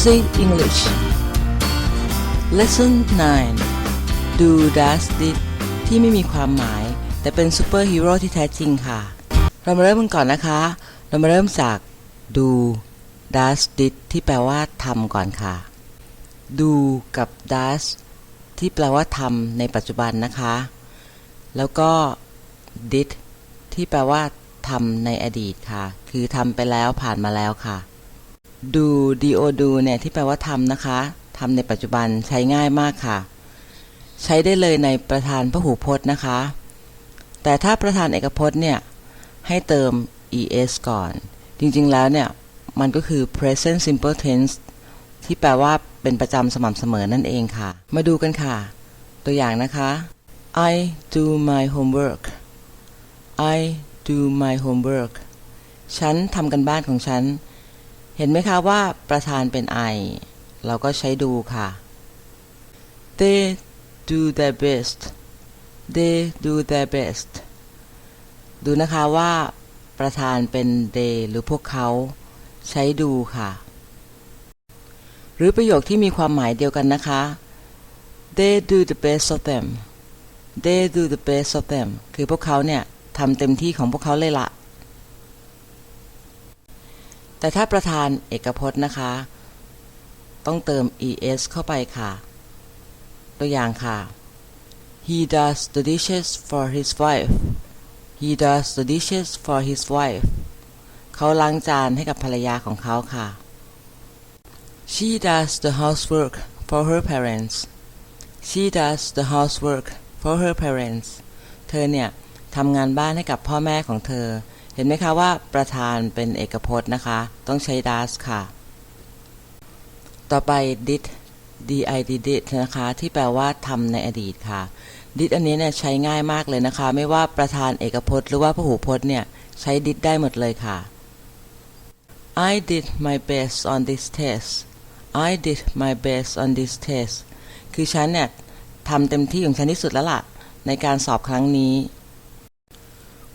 Easy English Lesson 9 Do Does Did ที่ไม่มีความหมาย แต่เป็นซูเปอร์ฮีโร่ที่แท้จริงค่ะ เรามาเริ่มกันก่อนนะคะ เรามาเริ่มจาก Do Does Did ที่แปลว่าทำก่อนค่ะ Do กับ Does ที่แปลว่าทำในปัจจุบันนะคะ แล้วก็ Did ที่แปลว่าทำในอดีตค่ะ คือทำไปแล้วผ่านมาแล้วค่ะ do do do เนี่ยที่แปลว่าทำนะคะทำในปัจจุบันใช้ง่ายมากค่ะ ใช้ได้เลยในประธานพหูพจน์นะคะ แต่ถ้าประธานเอกพจน์เนี่ยให้เติม es ก่อน จริงๆแล้วเนี่ยมันก็คือ present simple tense ที่แปลว่าเป็นประจำสม่ำเสมอนั่นเองค่ะ มาดูกันค่ะ ตัวอย่างนะคะ I do my homework I do my homework ฉันทำกันบ้านของฉัน เห็นไหมคะว่าประธานเป็น I เราก็ใช้ดูค่ะ They do their best They do their best ดูนะคะว่าประธานเป็น they หรือพวกเขาใช้ดูค่ะ หรือประโยคที่มีความหมายเดียวกันนะคะ They do the best of them They do the best of them คือพวกเขาเนี่ยทำเต็มที่ของพวกเขาเลยละ แต่ถ้าประธานเอกพจน์นะคะ ต้องเติม es เข้าไปค่ะ ตัวอย่างค่ะ He does the dishes for his wife He does the dishes for his wife เขาล้างจานให้กับภรรยาของเขาค่ะ She does the housework for her parents She does the housework for her parents เธอเนี่ยทำงานบ้านให้กับพ่อแม่ของเธอ เห็นไหมคะว่าประธานเป็นเอกพจน์นะคะ ต้องใช้ does ค่ะ ต่อไป did did did นะคะ ที่แปลว่าทำในอดีตค่ะ did อันนี้เนี่ยใช้ง่ายมากเลยนะคะ ไม่ว่าประธานเอกพจน์ หรือว่าพหูพจน์เนี่ย ใช้ did ได้หมดเลยค่ะ I did my best on this test I did my best on this test คือฉันเนี่ยทำเต็มที่ของฉันที่สุดแล้วล่ะ ในการสอบครั้งนี้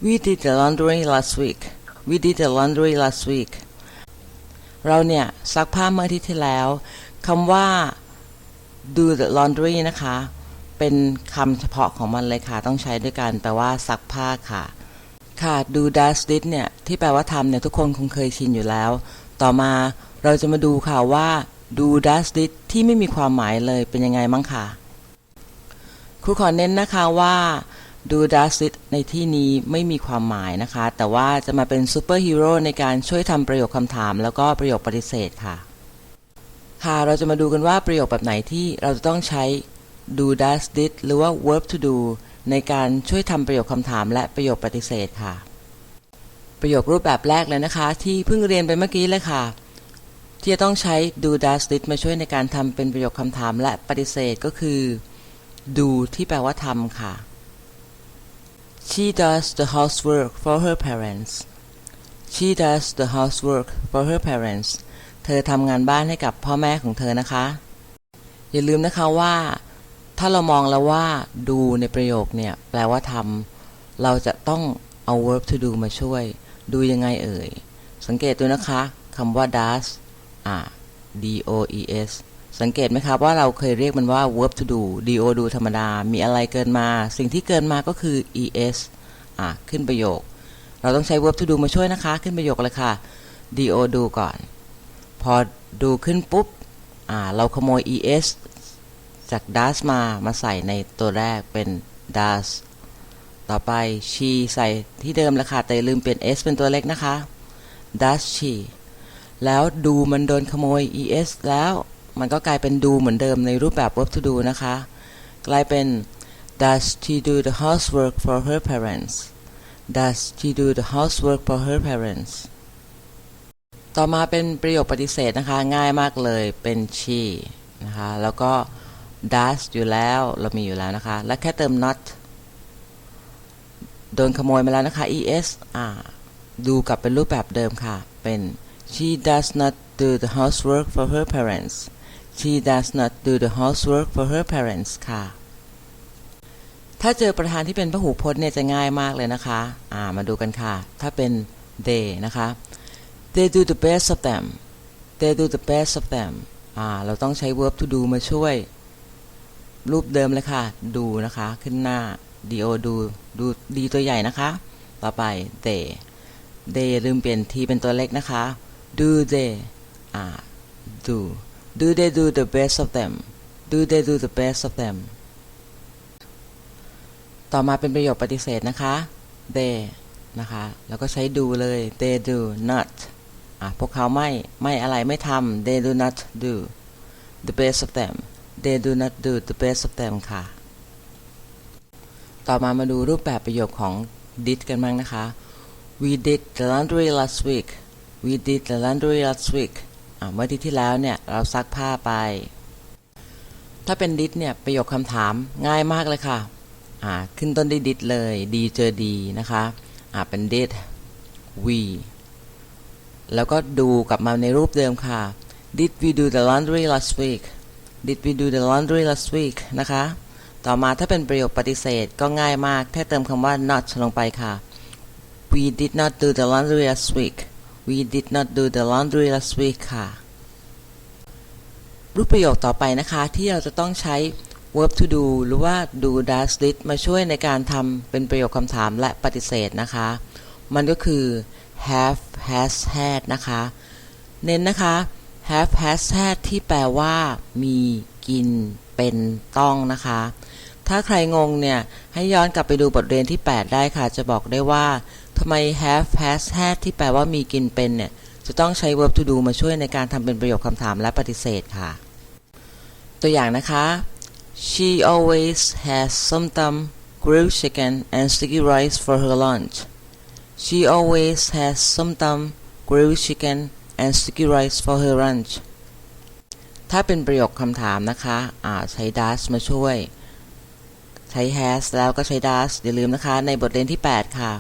We did the laundry last week We did the laundry last week เราเนี่ยซักผ้าเมื่ออาทิตย์ที่แล้วคำว่า do the laundry นะคะ เป็นคำเฉพาะของมันเลยค่ะ ต้องใช้ด้วยกันแปลว่าซักผ้าค่ะ ค่ะ do does did เนี่ย ที่แปลว่าทำเนี่ย ทุกคนคงเคยชินอยู่แล้ว ต่อมาเราจะมาดูค่ะว่า do does did ที่ไม่มีความหมายเลยเป็นยังไงมั้งค่ะครูขอเน้นนะคะว่า do does did ในที่นี้ไม่มีความหมายนะคะ แต่ว่าจะมาเป็นซูเปอร์ฮีโร่ในการช่วยทำประโยคคำถาม แล้วก็ประโยคปฏิเสธค่ะ ค่ะ เราจะมาดูกันว่าประโยคแบบไหนที่เราจะต้องใช้ do does did หรือว่า verb to do ในการช่วยทำประโยคคำถามและประโยคปฏิเสธค่ะ ประโยครูปแบบแรกเลยนะคะ ที่เพิ่งเรียนไปเมื่อกี้เลยค่ะ ที่จะต้องใช้ do does did มาช่วยในการทำเป็นประโยคคำถามและปฏิเสธก็คือ do ที่แปลว่าทำค่ะ She does the housework for her parents She does the housework for her parents เธอทำงานบ้านให้กับพ่อแม่ของเธอนะคะ อย่าลืมนะคะว่า ถ้าเรามองแล้วว่า do ในประโยคเนี่ยแปลว่าทำเราจะต้องเอา verb to do มาช่วย ดูยังไงเอ่ย สังเกตดูนะคะคำว่า does อ่า d o e s สังเกตไหมครับว่าเราเคยเรียกมันว่า verb to do do do ธรรมดา มีอะไรเกินมา สิ่งที่เกินมาก็คือ es อะขึ้นประโยค เราต้องใช้ verb to do มาช่วยนะคะ ขึ้นประโยคเลยค่ะ do do ก่อน พอดูขึ้นปุ๊บอ่าเราขโมย es จาก does มา มาใส่ในตัวแรกเป็น does ต่อไป she ใส่ที่เดิมแล้วค่ะ แต่อย่าลืมเปลี่ยน s เป็นตัวเล็กนะคะ does she แล้วดูมันโดนขโมย es แล้ว มันก็กลายเป็นดูเหมือนเดิมในรูปแบบ verb to do นะคะ กลายเป็น Does she do the housework for her parents Does she do the housework for her parents ต่อมาเป็นประโยคปฏิเสธนะคะ ง่ายมากเลยเป็น she นะคะ แล้วก็ does อยู่แล้วเรามีอยู่แล้วนะคะ และแค่เติม not โดนขโมยมาแล้วนะคะ es อ่าดูกลับเป็นรูปแบบเดิมค่ะ เป็น she does not do the housework for her parents She does not do the housework for her parents ค่ะ ถ้าเจอประธานที่เป็นพหูพจน์เนี่ยจะง่ายมากเลยนะคะ อ่า มาดูกันค่ะ ถ้าเป็น they นะคะ they do the best of them they do the best of them อ่า เราต้องใช้ verb to do มาช่วย รูปเดิมเลยค่ะดูนะคะ ขึ้นหน้า do ดูดูดีตัวใหญ่นะคะ ต่อไป they they อย่าลืมเปลี่ยนทีเป็นตัวเล็กนะคะ do they อ่า do do they do the best of them do they do the best of them ต่อมาเป็นประโยคปฏิเสธนะคะ they นะคะ แล้วก็ใช้ do เลย they do not อะพวกเขาไม่ ไม่อะไรไม่ทำ they do not do the best of them they do not do the best of them ค่ะ ต่อมามาดูรูปแบบประโยคของ did กันบ้างนะคะ we did the laundry last week we did the laundry last week เมื่อที่ที่แล้วเนี่ยเราซักผ้าไป ถ้าเป็น did เนี่ยประโยคคำถามง่ายมากเลยค่ะขึ้นต้นด้วย did เลยดีเจอดีนะคะเป็น did we แล้วก็ดูกลับมาในรูปเดิมค่ะ did we do the laundry last week did we do the laundry last week นะคะ ต่อมาถ้าเป็นประโยคปฏิเสธก็ง่ายมาก แค่เติมคำว่า not ลงไปค่ะ we did not do the laundry last week we did not do the laundry last week ค่ะ รูปประโยคต่อไปนะคะ ที่เราจะต้องใช้ verb to do หรือว่า do does did มาช่วยในการทำเป็นประโยคคำถามและปฏิเสธนะคะ มันก็คือ have has had นะคะ เน้นนะคะ have has had ที่แปลว่า มีกิน เป็นต้องนะคะ ถ้าใครงงเนี่ย ให้ย้อนกลับไปดูบทเรียนที่ 8 ได้ค่ะ จะบอกได้ว่าำไม have has had ที่แปลว่ามีกินเป็นเนี่ย จะต้องใช้ verb to do มาช่วยในการทำเป็นประโยคคำถามและปฏิเสธค่ะ ตัวอย่างนะคะ she always has some dumb grilled chicken and sticky rice for her lunch she always has some dumb grilled chicken and sticky rice for her lunch ถ้าเป็นประโยคคำถามนะคะอ่าใช้ does มาช่วย ใช้ has แล้วก็ใช้ does อย่าลืมนะคะ ในบทเรียนที่ 8 ค่ะ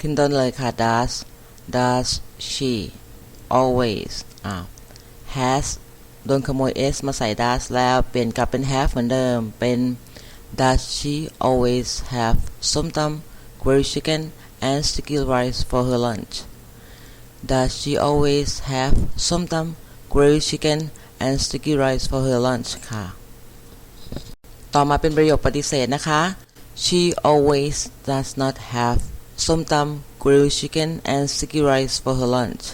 ขึ้นต้นเลยค่ะ does does she always อ่า has โดนขโมย s มาใส่ does แล้ว เปลี่ยนกลับเป็น have เหมือนเดิม เป็น does she always have some dumb grilled chicken and sticky rice for her lunch Does she always have some dumb grilled chicken and sticky rice for her lunch ค่ะ ต่อมาเป็นประโยคปฏิเสธนะคะ She always does not have some dumb grilled chicken and sticky rice for her lunch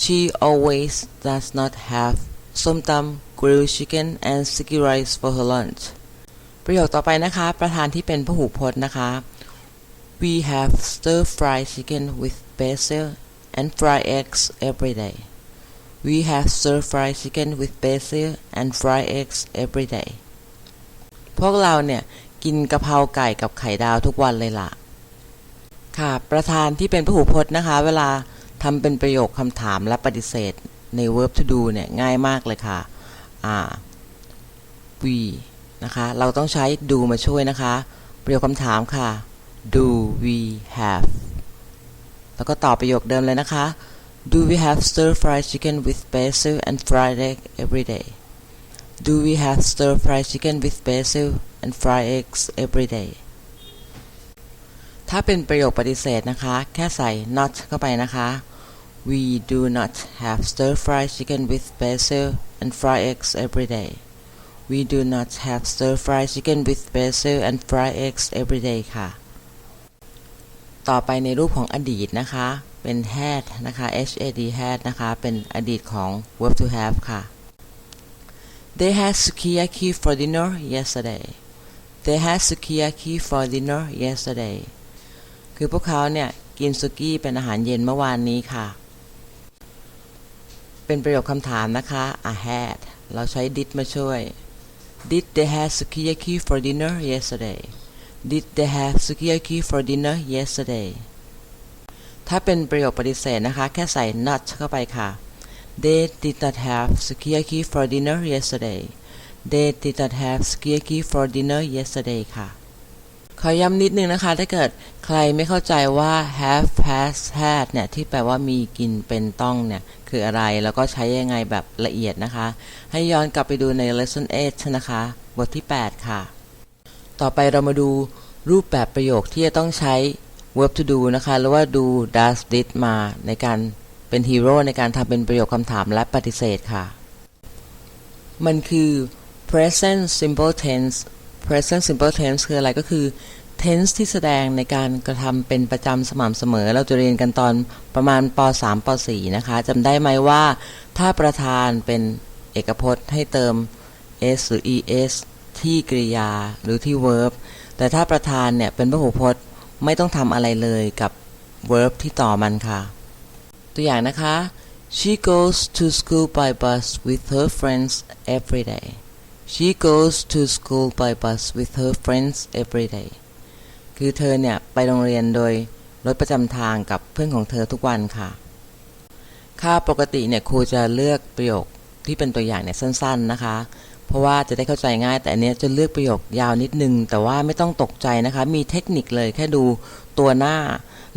She always does not have some dumb grilled chicken and sticky rice for her lunch ประโยคต่อไปนะคะ ประธานที่เป็นพหูพจน์นะคะ We have stir-fried chicken with basil and fried eggs every day. We have stir-fried chicken with basil and fried eggs every day. พวกเราเนี่ย กินกะเพราไก่กับไข่ดาวทุกวันเลยล่ะ ค่ะ ประธานที่เป็นพหูพจน์นะคะ เวลาทำเป็นประโยคคำถามและปฏิเสธใน verb to do เนี่ย ง่ายมากเลยค่ะ อ่า we นะคะ เราต้องใช้ do มาช่วยนะคะ ประโยคคำถามค่ะ do we have แล้วก็ต่อประโยคเดิมเลยนะคะ Do we have stir-fried chicken with basil and fried egg every day? Do we have stir-fried chicken with basil and fried eggs every day? ถ้าเป็นประโยคปฏิเสธนะคะ แค่ใส่ not เข้าไปนะคะ We do not have stir-fried chicken with basil and fried eggs every day. We do not have stir-fried chicken with basil and fried eggs every day ค่ะ ต่อไปในรูปของอดีตนะคะ เป็น had นะคะ had had นะคะ เป็นอดีตของ verb to have ค่ะ They had sukiyaki for dinner yesterday They had sukiyaki for dinner yesterday คือพวกเขาเนี่ยกินสุกี้เป็นอาหารเย็นเมื่อวานนี้ค่ะ เป็นประโยคคำถามนะคะ I had เราใช้ did มาช่วย Did they have sukiyaki for dinner yesterday Did they have sukiyaki for dinner yesterday ถ้าเป็นประโยคปฏิเสธนะคะ แค่ใส่ not เข้าไปค่ะ They did not have sukiyaki for dinner yesterday They did not have sukiyaki for dinner yesterday ค่ะ ขอย้ำนิดนึงนะคะ ถ้าเกิดใครไม่เข้าใจว่า have has had เนี่ย ที่แปลว่ามีกินเป็นต้องเนี่ย คืออะไรแล้วก็ใช้ยังไงแบบละเอียดนะคะ ให้ย้อนกลับไปดูใน lesson 8 นะคะ บทที่ 8 ค่ะ ต่อไปเรามาดูรูปแบบประโยคที่จะต้องใช้ verb to do นะคะ หรือว่าดู does did มาในการเป็นฮีโร่ในการทำเป็นประโยคคำถามและปฏิเสธค่ะ มันคือ present simple tense present simple tense คืออะไรก็คือ tense ที่แสดงในการกระทำเป็นประจำสม่ำเสมอ เราจะเรียนกันตอนประมาณป .3 ป .4 นะคะจำได้ไหมว่าถ้าประธานเป็นเอกพจน์ให้เติม s หรือ es ที่กริยาหรือที่ verb แต่ถ้าประธานเนี่ยเป็นพหูพจน์ไม่ต้องทำอะไรเลยกับ verb ที่ต่อมันค่ะ ตัวอย่างนะคะ she goes to school by bus with her friends every day she goes to school by bus with her friends every day คือเธอเนี่ย ไปโรงเรียนโดยรถประจำทางกับเพื่อนของเธอทุกวันค่ะ ค่าปกติเนี่ยครูจะเลือกประโยคที่เป็นตัวอย่างเนี่ยสั้นๆนะคะ เพราะว่าจะได้เข้าใจง่าย แต่อันเนี้ยจะเลือกประโยคยาวนิดนึง แต่ว่าไม่ต้องตกใจนะคะ มีเทคนิคเลยแค่ดูตัวหน้า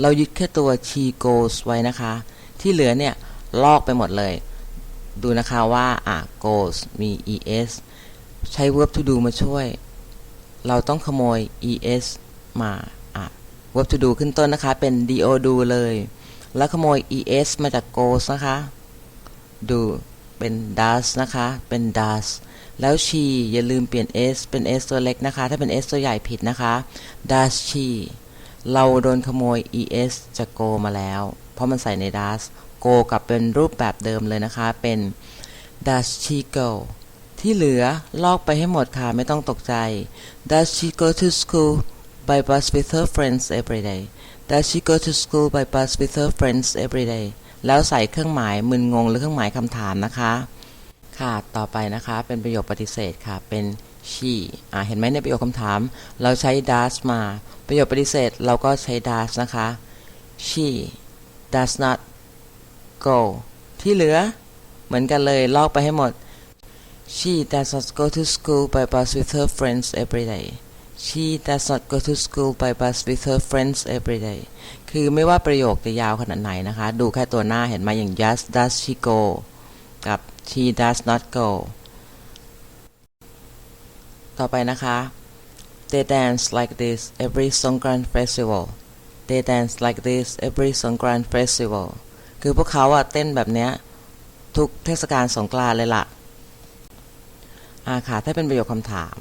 เรายึดแค่ตัว she goes ไว้นะคะ ที่เหลือเนี่ยลอกไปหมดเลย ดูนะคะว่าอะ goes มี es ใช้ verb to do มาช่วย เราต้องขโมย es มาอะ verb to do ขึ้นต้นนะคะ เป็น do do เลย แล้วขโมย es มาจาก goes นะคะ do เป็น does นะคะ เป็น does แล้ว she อย่าลืมเปลี่ยน s เป็น s ตัวเล็กนะคะ ถ้าเป็น s ตัวใหญ่ผิดนะคะ does she เราโดนขโมย es จาก go มาแล้ว เพราะมันใส่ใน does go กลับเป็นรูปแบบเดิมเลยนะคะ เป็น does she go ที่เหลือลอกไปให้หมดค่ะ ไม่ต้องตกใจ does she go to school by bus with her friends every day does she go to school by bus with her friends every day แล้วใส่เครื่องหมายมึนงงหรือเครื่องหมายคำถามนะคะ ค่ะ ต่อไปนะคะเป็นประโยคปฏิเสธค่ะ เป็น she อ่าเห็นไหมในประโยคคำถาม เราใช้ does มา ประโยคปฏิเสธเราก็ใช้ does นะคะ she does not go ที่เหลือ เหมือนกันเลยลอกไปให้หมด she does not go to school by bus with her friends every day she does not go to school by bus with her friends every day คือไม่ว่าประโยคจะยาวขนาดไหนนะคะ ดูแค่ตัวหน้าเห็นไหมอย่าง yes does she go กับ she does not go ต่อไปนะคะ they dance like this every Songkran festival they dance like this every Songkran festival คือพวกเขาอะเต้นแบบเนี้ยทุกเทศกาลสงกรานต์เลยล่ะ อาค่ะถ้าเป็นประโยคคำถาม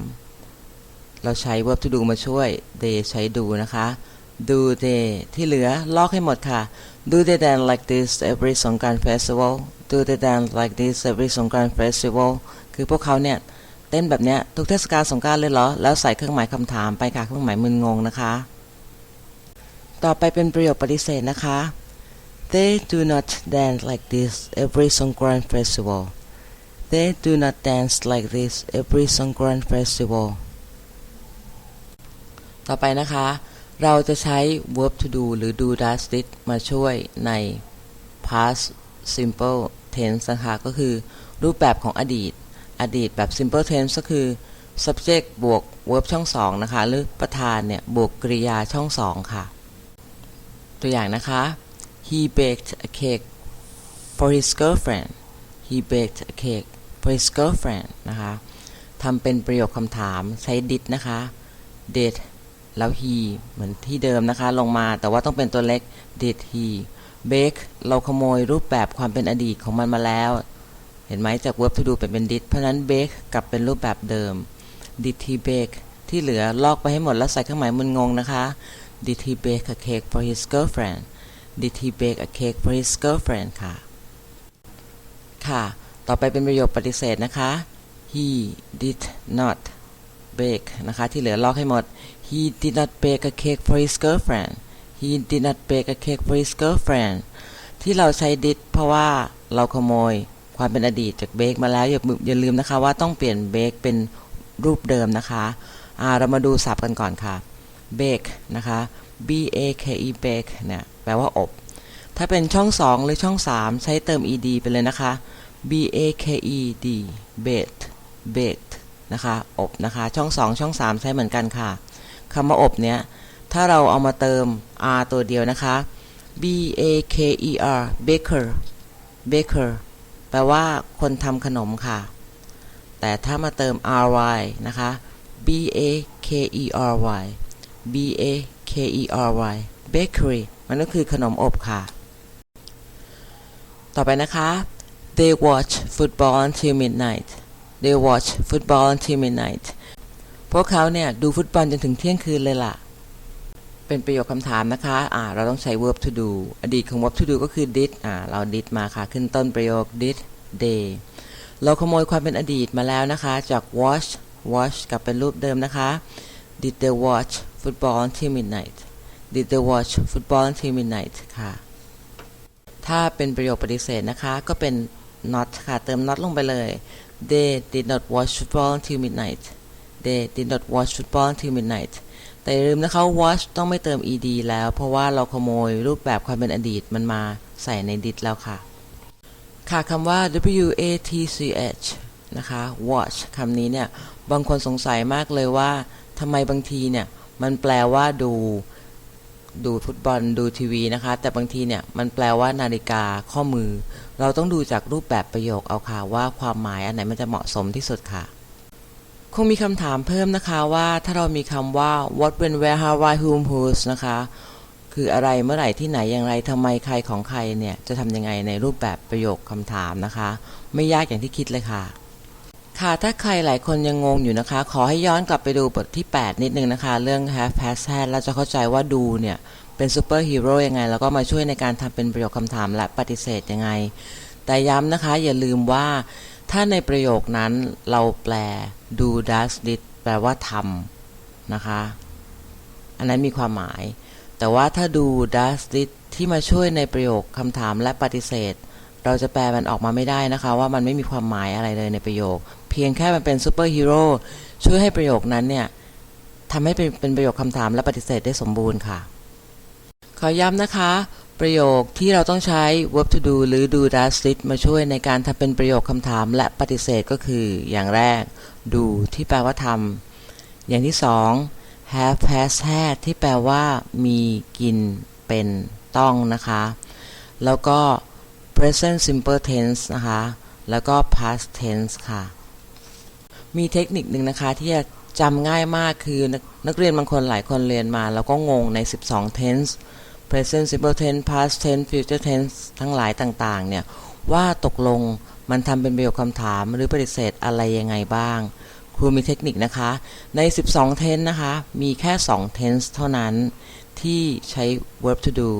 เราใช้ verb to do มาช่วย they ใช้ do นะคะ do they ที่เหลือลอกให้หมดค่ะ do they dance like this every Songkran festival do they dance like this every Songkran festival คือพวกเขาเนี่ย เต้นแบบเนี้ย ทุกเทศกาลสงกรานต์เลยเหรอ แล้วใส่เครื่องหมายคำถามไปค่ะ เครื่องหมายมึนงงนะคะ ต่อไปเป็นประโยคปฏิเสธนะคะ They do not dance like this every Songkran festival They do not dance like this every Songkran festival ต่อไปนะคะ เราจะใช้ verb to do หรือ do does did มาช่วยใน past simple tense นะคะก็คือ รูปแบบของอดีต อดีตแบบ simple tense ก็คือ subject บวก verb ช่องสองนะคะ หรือประธานเนี่ย บวกกริยาช่องสองค่ะ ตัวอย่างนะคะ he baked a cake for his girlfriend he baked a cake for his girlfriend นะคะทำเป็นประโยคคำถามใช้ did นะคะ did แล้ว he เหมือนที่เดิมนะคะ ลงมาแต่ว่าต้องเป็นตัวเล็ก did he bake เราขโมยรูปแบบความเป็นอดีตของมันมาแล้ว เห็นไหมจาก verb to do เป็นเป็น did เพราะนั้น bake กลับเป็นรูปแบบเดิม did he bake ที่เหลือลอกไปให้หมดแล้วใส่เครื่องหมายมึนงงนะคะ did he bake a cake for his girlfriend did he bake a cake for his girlfriend ค่ะ ค่ะ ต่อไปเป็นประโยคปฏิเสธนะคะ he did not bake นะคะ ที่เหลือลอกให้หมด he did not bake a cake for his girlfriend he did not bake a cake for his girlfriend ที่เราใช้ did เพราะว่าเราขโมยความเป็นอดีตจาก bake มาแล้วอย่าอย่าลืมนะคะว่าต้องเปลี่ยน bake เป็นรูปเดิมนะคะอ่าเรามาดูศัพท์กันก่อนค่ะ bake นะคะ b a k e bake เนี่ยแปลว่าอบ ถ้าเป็นช่อง 2 หรือช่อง 3 ใช้เติม ed ไปเลยนะคะ b a k e d baked baked นะคะ อบนะคะ ช่อง 2 ช่อง 3 ใช้เหมือนกันค่ะคำว่าอบเนี้ย ถ้าเราเอามาเติม r ตัวเดียวนะคะ b a k e r baker baker แปลว่าคนทำขนมค่ะ แต่ถ้ามาเติม ry นะคะ b a k e r y b a k e r y bakery มันก็คือขนมอบค่ะ ต่อไปนะคะ they watch football until midnight they watch football until midnight พวกเขาเนี่ยดูฟุตบอลจนถึงเที่ยงคืนเลยล่ะ เป็นประโยคคำถามนะคะ อ่า เราต้องใช้ verb to do อดีตของ verb to do ก็คือ did อ่า เรา did มาค่ะ ขึ้นต้นประโยค did they เราขโมยความเป็นอดีตมาแล้วนะคะ จาก watch watch กลับเป็นรูปเดิมนะคะ did they watch football until midnight did they watch football until midnight ค่ะ ถ้าเป็นประโยคปฏิเสธนะคะ ก็เป็น not ค่ะ เติม not ลงไปเลย they did not watch football until midnight they did not watch football until midnight แต่อย่าลืมนะคะ watch ต้องไม่เติม ed แล้ว เพราะว่าเราขโมยรูปแบบความเป็นอดีตมันมาใส่ใน did แล้วค่ะ ค่ะคำว่า w a t c h นะคะ watch คำนี้เนี่ย บางคนสงสัยมากเลยว่าทำไมบางทีเนี่ย มันแปลว่าดู ดูฟุตบอลดูทีวีนะคะ แต่บางทีเนี่ยมันแปลว่านาฬิกาข้อมือ เราต้องดูจากรูปแบบประโยคเอาค่ะว่าความหมายอันไหนมันจะเหมาะสมที่สุดค่ะคงมีคำถามเพิ่มนะคะว่าถ้าเรามีคำว่า what when where how why whom whose นะคะ คืออะไรเมื่อไหร่ที่ไหนอย่างไรทำไมใครของใครเนี่ย จะทำยังไงในรูปแบบประโยคคำถามนะคะ ไม่ยากอย่างที่คิดเลยค่ะ ค่ะ ถ้าใครหลายคนยังงงอยู่นะคะ ขอให้ย้อนกลับไปดูบทที่ 8 นิดนึงนะคะ เรื่อง have past had เราจะเข้าใจว่าดูเนี่ยเป็นซูเปอร์ฮีโร่ยังไง แล้วก็มาช่วยในการทำเป็นประโยคคำถามและปฏิเสธยังไง แต่ย้ำนะคะอย่าลืมว่าถ้าในประโยคนั้นเราแปล do does did แปลว่าทำนะคะ อันนั้นมีความหมาย แต่ว่าถ้าดู does did ที่มาช่วยในประโยคคำถามและปฏิเสธ เราจะแปลมันออกมาไม่ได้นะคะ ว่ามันไม่มีความหมายอะไรเลยในประโยค เพียงแค่มันเป็นซูเปอร์ฮีโร่ช่วยให้ประโยคนั้นเนี่ยทำให้เป็นเป็นประโยคคำถามและปฏิเสธได้สมบูรณ์ค่ะ ขอย้ำนะคะ ประโยคที่เราต้องใช้ verb to do หรือ do does did มาช่วยในการทำเป็นประโยคคำถามและปฏิเสธก็คืออย่างแรก do ที่แปลว่าทำอย่างที่สอง have has had ที่แปลว่า มีกินเป็นต้องนะคะ แล้วก็ present simple tense นะคะ แล้วก็ past tense ค่ะ มีเทคนิคหนึ่งนะคะที่จะจำง่ายมากคือนักนักเรียนบางคนหลายคนเรียนมา แล้วก็งงใน 12 tense present simple tense past tense future tense ทั้งหลายต่างๆ เนี่ย ว่าตกลงมันทำเป็นประโยคคำถามหรือปฏิเสธอะไรยังไงบ้าง ครูมีเทคนิคนะคะ ใน 12 tense นะคะ มีแค่ 2 tense เท่านั้นที่ใช้ verb to do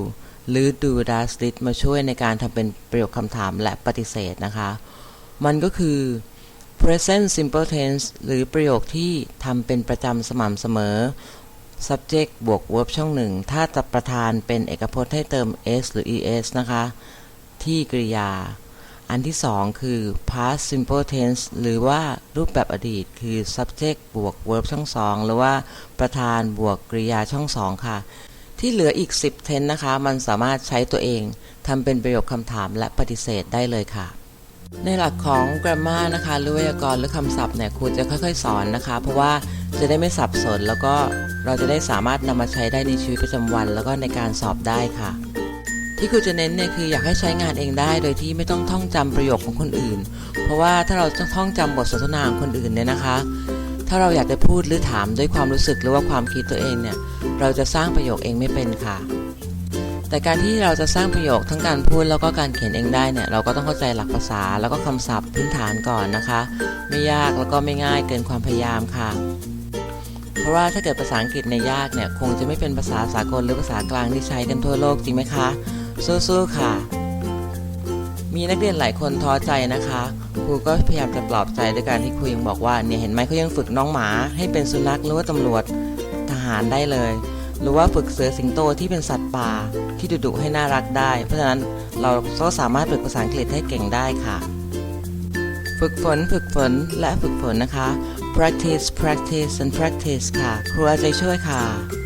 หรือ do does did มาช่วยในการทำเป็นประโยคคำถามและปฏิเสธนะคะ มันก็คือ present simple tense หรือประโยคที่ทำเป็นประจำสม่ำเสมอ subject บวก verb ช่องหนึ่ง ถ้าจะประธานเป็นเอกพจน์ให้เติม s หรือ es นะคะ ที่กริยา อันที่สองคือ past simple tense หรือว่ารูปแบบอดีต คือ subject บวก verb ช่องสอง หรือว่าประธานบวกกริยาช่องสองค่ะ ที่เหลืออีก 10 tense นะคะ มันสามารถใช้ตัวเองทำเป็นประโยคคำถามและปฏิเสธได้เลยค่ะ ในหลักของ grammar นะคะ หรือไวยากรณ์หรือคำศัพท์เนี่ยครูจะค่อยๆ สอนนะคะ เพราะว่าจะได้ไม่สับสน แล้วก็เราจะได้สามารถนำมาใช้ได้ในชีวิตประจำวัน แล้วก็ในการสอบได้ค่ะ ที่ครูจะเน้นเนี่ยคืออยากให้ใช้งานเองได้ โดยที่ไม่ต้องท่องจำประโยคของคนอื่น เพราะว่าถ้าเราท่องจำบทสนทนาของคนอื่นเนี่ยนะคะ ถ้าเราอยากจะพูดหรือถามด้วยความรู้สึกหรือว่าความคิดตัวเองเนี่ยเราจะสร้างประโยคเองไม่เป็นค่ะ แต่การที่เราจะสร้างประโยคทั้งการพูดแล้วก็การเขียนเองได้เนี่ยเราก็ต้องเข้าใจหลักภาษาแล้วก็คำศัพท์พื้นฐานก่อนนะคะ ไม่ยากแล้วก็ไม่ง่ายเกินความพยายามค่ะ เพราะว่าถ้าเกิดภาษาอังกฤษในยากเนี่ยคงจะไม่เป็นภาษาสากลหรือภาษากลางที่ใช้กันทั่วโลกจริงไหมคะสู้ๆค่ะ มีนักเรียนหลายคนท้อใจนะคะครูก็พยายามจะปลอบใจด้วยการที่ครูยังบอกว่าเนี่ยเห็นไหมเขายังฝึกน้องหมาให้เป็นสุนัขหรือว่าตำรวจทหารได้เลย หรือว่าฝึกเสือสิงโตที่เป็นสัตว์ป่าที่ดุดุให้น่ารักได้ เพราะฉะนั้นเราก็สามารถฝึกภาษาอังกฤษให้เก่งได้ค่ะ ฝึกฝนฝึกฝนและฝึกฝนนะคะ practice practice and practice ค่ะ ครูอาใจช่วยค่ะ